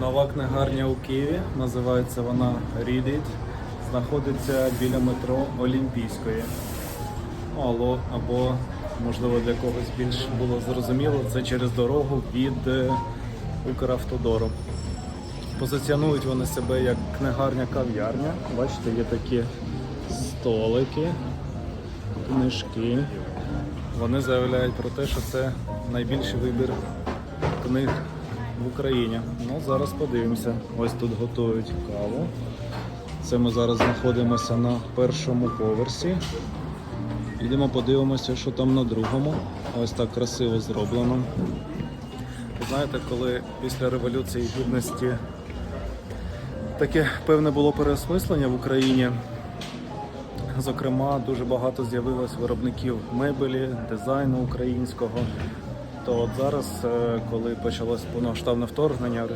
Нова книгарня у Києві, називається вона Read. Знаходиться біля метро Олімпійської. Алло, або, можливо, для когось більш було зрозуміло, це через дорогу від е, Укравтодору. Позиціонують вони себе як книгарня-кав'ярня. Бачите, є такі столики, книжки. Вони заявляють про те, що це найбільший вибір книг в Україні. Ну, зараз подивимося. Ось тут готують каву. Це ми зараз знаходимося на першому поверсі. Йдемо подивимося, що там на другому. Ось так красиво зроблено. Знаєте, коли після Революції Гідності таке певне було переосмислення в Україні. Зокрема, дуже багато з'явилось виробників мебелі, дизайну українського. То от зараз, е, коли почалось повноштабне вторгнення